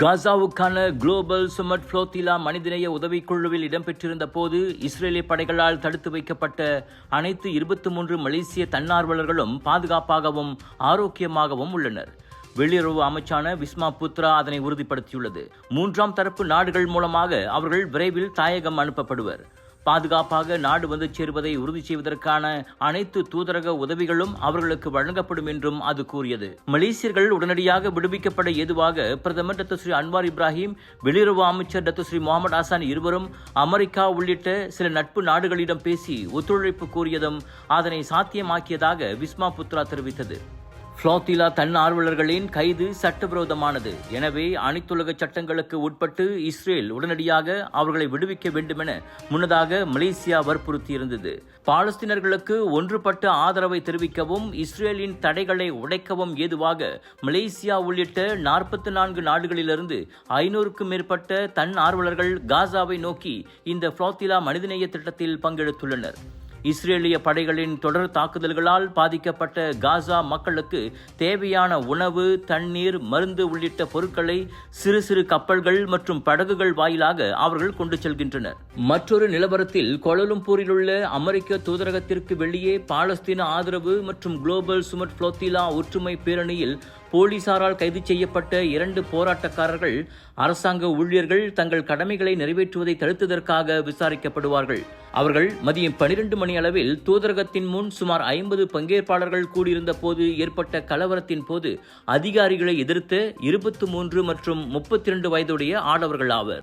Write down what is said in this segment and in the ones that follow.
காசாவுக்கான global Sumud புளோத்திலா மனிதநேய உதவிக்குழுவில் இடம்பெற்றிருந்த போது இஸ்ரேலிய படைகளால் தடுத்து வைக்கப்பட்ட அனைத்து இருபத்தி மூன்று மலேசிய தன்னார்வலர்களும் பாதுகாப்பாகவும் ஆரோக்கியமாகவும் உள்ளனர். வெளியுறவு அமைச்சான விஸ்மா புத்ரா அதனை உறுதிப்படுத்தியுள்ளது. மூன்றாம் தரப்பு நாடுகள் மூலமாக அவர்கள் விரைவில் தாயகம் அனுப்பப்படுவர். பாதுகாப்பாக நாடு வந்து சேர்வதை உறுதி செய்வதற்கான அனைத்து தூதரக உதவிகளும் அவர்களுக்கு வழங்கப்படும் என்றும் அது கூறியது. மலேசியர்கள் உடனடியாக விடுவிக்கப்பட ஏதுவாக பிரதமர் டாக்டர் ஸ்ரீ அன்வார் இப்ராஹிம் வெளியுறவு அமைச்சர் டாக்டர் ஸ்ரீ முகமது ஹசான் இருவரும் அமெரிக்கா உள்ளிட்ட சில நட்பு நாடுகளிடம் பேசி ஒத்துழைப்பு கூறியதும் அதனை சாத்தியமாக்கியதாக விஸ்மா புத்ரா தெரிவித்தது. புளோத்திலா தன்னார்வலர்களின் கைது சட்டவிரோதமானது. எனவே அனைத்துலக சட்டங்களுக்கு உட்பட்டு இஸ்ரேல் உடனடியாக அவர்களை விடுவிக்க வேண்டுமென முன்னதாக மலேசியா வற்புறுத்தியிருந்தது. பாலஸ்தீனர்களுக்கு ஒன்றுபட்ட ஆதரவை தெரிவிக்கவும் இஸ்ரேலின் தடைகளை உடைக்கவும் ஏதுவாக மலேசியா உள்ளிட்ட நாற்பத்தி நான்கு நாடுகளிலிருந்து ஐநூறுக்கும் மேற்பட்ட தன் ஆர்வலர்கள் காசாவை நோக்கி இந்த புளோத்திலா மனிதநேய திட்டத்தில் பங்கெடுத்துள்ளனர். இஸ்ரேலிய படைகளின் தொடர் தாக்குதல்களால் பாதிக்கப்பட்ட காசா மக்களுக்கு தேவையான உணவு தண்ணீர் மருந்து உள்ளிட்ட பொருட்களை சிறு சிறு கப்பல்கள் மற்றும் படகுகள் வாயிலாக அவர்கள் கொண்டு செல்கின்றனர். மற்றொரு நிலவரத்தில் கோலலும்பூரில் உள்ள அமெரிக்க தூதரகத்திற்கு வெளியே பாலஸ்தீன ஆதரவு மற்றும் குளோபல் சுமட் புளோத்திலா ஒற்றுமை பேரணியில் போலீசாரால் கைது செய்யப்பட்ட இரண்டு போராட்டக்காரர்கள் அரசாங்க ஊழியர்கள் தங்கள் கடமைகளை நிறைவேற்றுவதை தடுத்ததற்காக விசாரிக்கப்படுவார்கள். அவர்கள் மதியம் பனிரெண்டு மணி அளவில் தூதரகத்தின் முன் சுமார் ஐம்பது பங்கேற்பாளர்கள் கூடியிருந்த போது ஏற்பட்ட கலவரத்தின் போது அதிகாரிகளை எதிர்த்து இருபத்தி மூன்று மற்றும் முப்பத்தி இரண்டு வயதுடைய ஆடவர்கள் ஆவர்.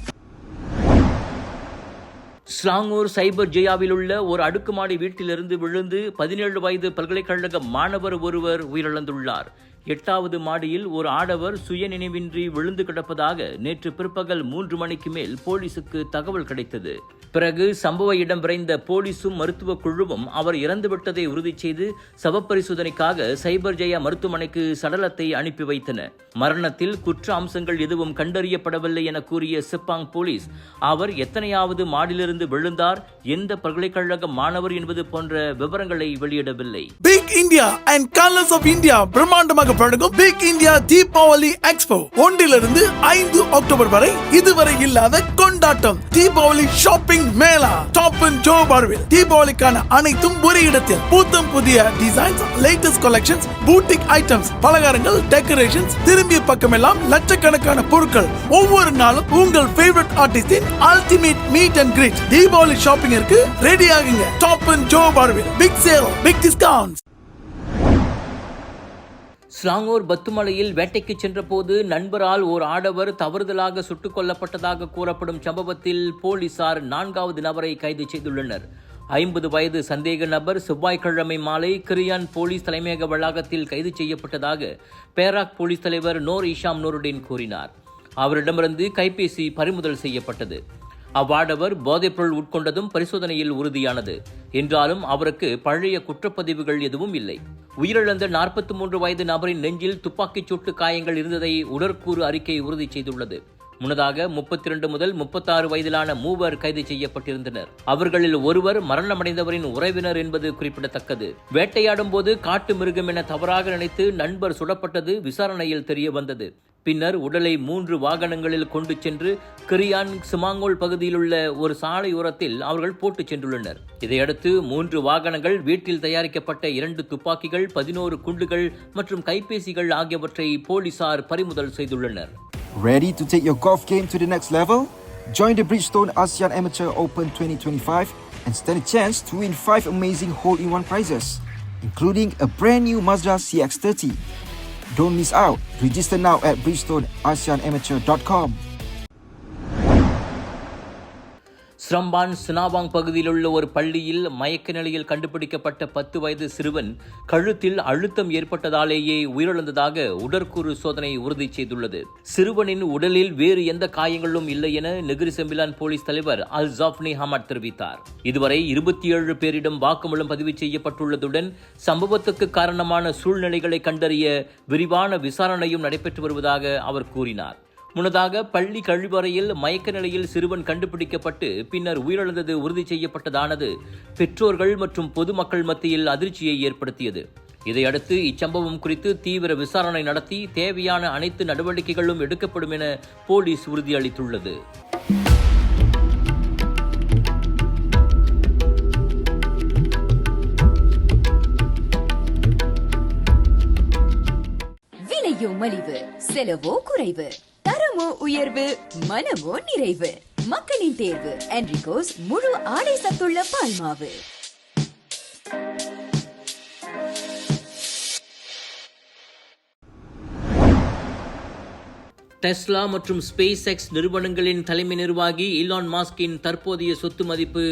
ஸ்லாங்கூர் சைபர் ஜெயாவில் உள்ள ஒரு அடுக்குமாடி வீட்டிலிருந்து விழுந்து பதினேழு வயது பல்கலைக்கழக மாணவர் ஒருவர் உயிரிழந்துள்ளார். எட்டாவது மாடியில் ஒரு ஆடவர் சுயநினைவின்றி விழுந்து கிடப்பதாக நேற்று பிற்பகல் மூன்று மணிக்கு மேல் போலீசுக்கு தகவல் கிடைத்தது. பிறகு சம்பவ இடம் விரைந்த போலீசும் மருத்துவ குழுவும் அவர் இறந்துவிட்டதை உறுதி செய்து சவப்பரிசோதனைக்காக சைபர் ஜெயா மருத்துவமனைக்கு சடலத்தை அனுப்பி வைத்தன மரணத்தில் குற்ற அம்சங்கள் எதுவும் கண்டறியப்படவில்லை என கூறிய சிப்பாங் போலீஸ் அவர் எத்தனையாவது மாடிலிருந்து விழுந்தார் எந்த பல்கலைக்கழக மாணவர் என்பது போன்ற விவரங்களை வெளியிடவில்லை. Big India and colours of India பிரம்மாண்டமாக வழங்கும் பிக் இந்தியா தீபாவளி எக்ஸ்போ ஒன்றிலிருந்து ஐந்து அக்டோபர் வரை இதுவரை இல்லாத கொண்டாட்டம். Deepavali shopping mela top and Joe பார்வில் தீபாவளிக்கான அனைத்தும் ஒரே இடத்தில். புத்தம் புதிய designs latest collections boutique items பலகாரங்கள் டெக்கரேஷன்ஸ் திரும்பிய பக்கமெல்லாம் லட்சக்கணக்கான பொருட்கள். ஒவ்வொரு நாளும் உங்கள் favourite ஆர்டிஸ்டின் ultimate meet and greet Deepavali ஷாப்பிங்கிற்கு ready ஆகுங்க. Top and Joe பார்வில் big sale big discount Selangor பத்துமலையில் வேட்டைக்கு சென்றபோது நண்பரால் ஓர் ஆடவர் தவறுதலாக சுட்டுக் கொல்லப்பட்டதாக கூறப்படும் சம்பவத்தில் போலீசார் நான்காவது நபரை கைது செய்துள்ளனர். ஐம்பது வயது சந்தேக நபர் செவ்வாய்க்கிழமை மாலை கிரியான் போலீஸ் தலைமையக வளாகத்தில் கைது செய்யப்பட்டதாக பேராக் போலீஸ் தலைவர் நோர் இஷாம் நூருடீன் கூறினார். அவரிடமிருந்து கைபேசி பறிமுதல் செய்யப்பட்டது. அவ்வாடவர் போதைப்பொருள் உட்கொண்டதும் பரிசோதனையில் உறுதியானது. என்றாலும் அவருக்கு பழைய குற்றப்பதிவுகள் எதுவும் இல்லை. உயிரிழந்த நாற்பத்தி மூன்று வயது நபரின் நெஞ்சில் துப்பாக்கிச் சூட்டு காயங்கள் இருந்ததை உடற்கூறு அறிக்கை உறுதி செய்துள்ளது. முன்னதாக முப்பத்தி இரண்டு முதல் முப்பத்தாறு வயதிலான மூவர் கைது செய்யப்பட்டிருந்தனர். அவர்களில் ஒருவர் மரணமடைந்தவரின் உறவினர் என்பது குறிப்பிடத்தக்கது. வேட்டையாடும் போது காட்டு மிருகம் என தவறாக நினைத்து நண்பர் சுடப்பட்டது விசாரணையில் தெரிய வந்தது பின்னர் உடலை மூன்று வாகனங்களில் கொண்டு சென்று கிரியான் சுமாங்கோல் பகுதியில் உள்ள ஒரு சாலையோரத்தில் அவர்கள் போட்டுச் சென்றுள்ளனர் இதையடுத்து மூன்று வாகனங்கள் வீட்டில் தயாரிக்கப்பட்ட இரண்டு துப்பாக்கிகள் பதினோரு குண்டுகள் மற்றும் கைபேசிகள் ஆகியவற்றை போலீசார் பறிமுதல் செய்துள்ளனர் Ready to take your golf game to the next level? Join the Bridgestone ASEAN Amateur Open 2025 and stand a chance to win five amazing hole-in-one prizes, including a brand new Mazda CX-30. Don't miss out. Register now at bridgestoneasianamateur.com. ஸ்ரம்பான் சுனாபாங் பகுதியில் உள்ள ஒரு பள்ளியில் மயக்க நிலையில் கண்டுபிடிக்கப்பட்ட பத்து வயது சிறுவன் கழுத்தில் அழுத்தம் ஏற்பட்டதாலேயே உயிரிழந்ததாக உடற்கூறு சோதனை உறுதி செய்துள்ளது. சிறுவனின் உடலில் வேறு எந்த காயங்களும் இல்லை என நெகிரி செம்பிலான் போலீஸ் தலைவர் அல் ஜாஃப்னி ஹமாட் தெரிவித்தார். இதுவரை இருபத்தி ஏழு பேரிடம் வாக்குமூலம் பதிவு செய்யப்பட்டுள்ளதுடன் சம்பவத்துக்கு காரணமான சூழ்நிலைகளை கண்டறிய விரிவான விசாரணையும் நடைபெற்று வருவதாக அவர் கூறினார். முன்னதாக பள்ளி கழிவறையில் மயக்க நிலையில் சிறுவன் கண்டுபிடிக்கப்பட்டு பின்னர் உயிரிழந்தது உறுதி செய்யப்பட்டதானது பெற்றோர்கள் மற்றும் பொதுமக்கள் மத்தியில் அதிர்ச்சியை ஏற்படுத்தியது. இதையடுத்து இச்சம்பவம் குறித்து தீவிர விசாரணை நடத்தி தேவையான அனைத்து நடவடிக்கைகளும் எடுக்கப்படும் என போலீஸ் உறுதியளித்துள்ளது. விலையோ மலிவு செலவோ குறைவு. தரமோ உயர்வு மனமோ நிறைவு. மக்களின் தேர்வு என்ரிகோஸ் முழு ஆடை சத்துள்ள பால்மாவு டெஸ்லா மற்றும் ஸ்பேஸ் எக்ஸ் நிறுவனங்களின் தலைமை நிர்வாகி இலான் மாஸ்கின் தற்போதைய சொத்து மதிப்பு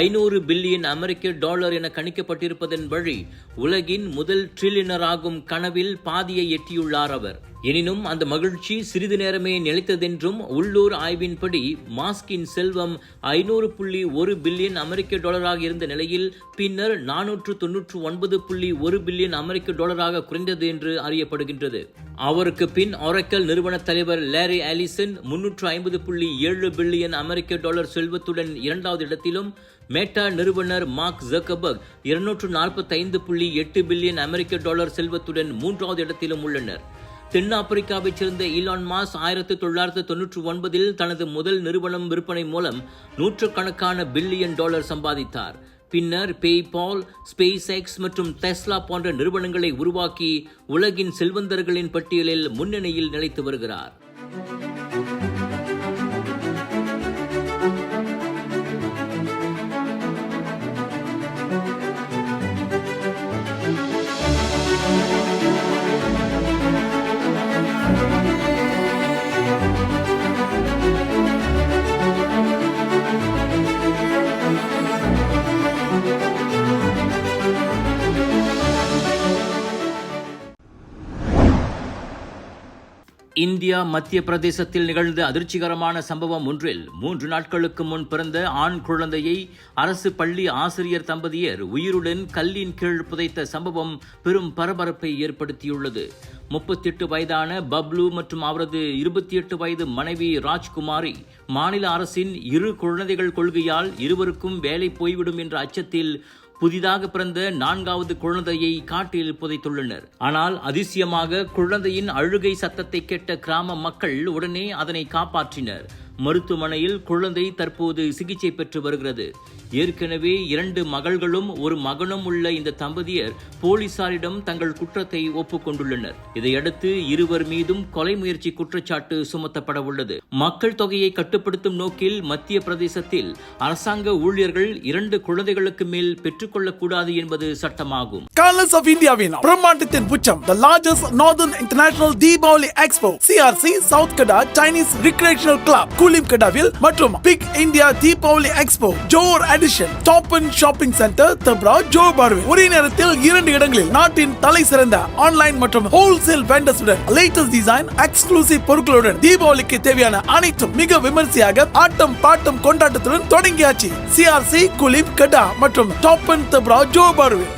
ஐநூறு பில்லியன் அமெரிக்க டாலர் என கணிக்கப்பட்டிருப்பதன் வழி உலகின் முதல் ட்ரில்லியனர் ஆகும் கனவில் பாதியை எட்டியுள்ளார் அவர். எனினும் அந்த மகிழ்ச்சி சிறிது நேரமே நிலைத்ததென்றும் உள்ளூர் ஆய்வின்படி மாஸ்கின் செல்வம் ஐநூறு புள்ளி ஒரு பில்லியன் அமெரிக்க டாலராக இருந்த நிலையில் பின்னர் நானூற்று தொன்னூற்று ஒன்பது புள்ளி ஒரு பில்லியன் அமெரிக்க டாலராக குறைந்தது என்று அறியப்படுகின்றது. அவருக்கு பின் ஒரக்கல் நிறுவன தலைவர் லேரி ஆலிசன் முன்னூற்று ஐம்பது புள்ளி ஏழு பில்லியன் அமெரிக்க டாலர் செல்வத்துடன் இரண்டாவது இடத்திலும் மேட்டா நிறுவனர் மார்க் ஜக்கபர்க் இருநூற்று நாற்பத்தைந்து புள்ளி எட்டு பில்லியன் அமெரிக்க டாலர் செல்வத்துடன் மூன்றாவது இடத்திலும் உள்ளனர். தென்னாப்பிரிக்காவைச் சேர்ந்த ஈலான் மாஸ் ஆயிரத்தி தொள்ளாயிரத்தி தொன்னூற்றி ஒன்பதில் தனது முதல் நிறுவனம் விற்பனை மூலம் நூற்றுக்கணக்கான பில்லியன் டாலர் சம்பாதித்தார். பின்னர் பேபால் ஸ்பேஸ் எக்ஸ் மற்றும் டெஸ்லா போன்ற நிறுவனங்களை உருவாக்கி உலகின் செல்வந்தர்களின் பட்டியலில் முன்னணியில் நிலைத்து வருகிறார். இந்தியா மத்திய பிரதேசத்தில் நிகழ்ந்த அதிர்ச்சிகரமான சம்பவம் ஒன்றில் மூன்று நாட்களுக்கு முன் பிறந்த ஆண் குழந்தையை அரசு பள்ளி ஆசிரியர் தம்பதியர் உயிருடன் கல்லின் கீழ் புதைத்த சம்பவம் பெரும் பரபரப்பை ஏற்படுத்தியுள்ளது. முப்பத்தி எட்டு வயதான பப்லு மற்றும் அவரது இருபத்தி எட்டு வயது மனைவி ராஜ்குமாரி மாநில அரசின் இரு குழந்தைகள் கொள்கையால் இருவருக்கும் வேலை போய்விடும் என்ற அச்சத்தில் புதிதாக பிறந்த நான்காவது குழந்தையை காட்டில் புதைத்துள்ளனர். ஆனால் அதிசயமாக குழந்தையின் அழுகை சத்தத்தை கேட்ட கிராம மக்கள் உடனே அதனை காப்பாற்றினர். மருத்துவமனையில் குழந்தை தற்போது சிகிச்சை பெற்று வருகிறது. ஏற்கனவே இரண்டு மகள்களும் ஒரு மகனும் உள்ள இந்த தம்பதியர் போலீசாரிடம் தங்கள் குற்றத்தை ஒப்புக்கொண்டுள்ளனர். இதையடுத்து இருவர் மீதும் கொலை முயற்சி குற்றச்சாட்டு சுமத்தப்பட உள்ளது. மக்கள் தொகையை கட்டுப்படுத்தும் நோக்கில் மத்திய பிரதேசத்தில் அரசாங்க ஊழியர்கள் இரண்டு குழந்தைகளுக்கு மேல் பெற்றுக்கொள்ளக்கூடாது என்பது சட்டமாகும். கலர்ஸ் ஆஃப் இந்தியாவின் பிரம்மாண்டத்தின் உச்சம் the largest northern international Deepavali expo CRC south Kedah Chinese recreational club Kulim கடாவில் மற்றும் big India Deepavali expo Johor edition top and shopping centre Tebrau Johor பார்வில் ஒரே நேரத்தில் இரண்டு இடங்களில் நாட்டின் தலை சிறந்த ஆன்லைன் மற்றும் ஹோல்சேல் வெண்டர்ஸுடன் லேட்டஸ்ட் டிசைன் எக்ஸ்க்ளூசிவ் பொருட்களுடன் தீபாவளிக்கு தேவையான அனைத்தும் மிக விமர்சையாக ஆட்டம் பாட்டம் கொண்டாட்டத்துடன் தொடங்கியாச்சு. சிஆர்சி குலிப் கடா மற்றும் டாப் அண்ட் தப்ரா ஜோ பார்வில்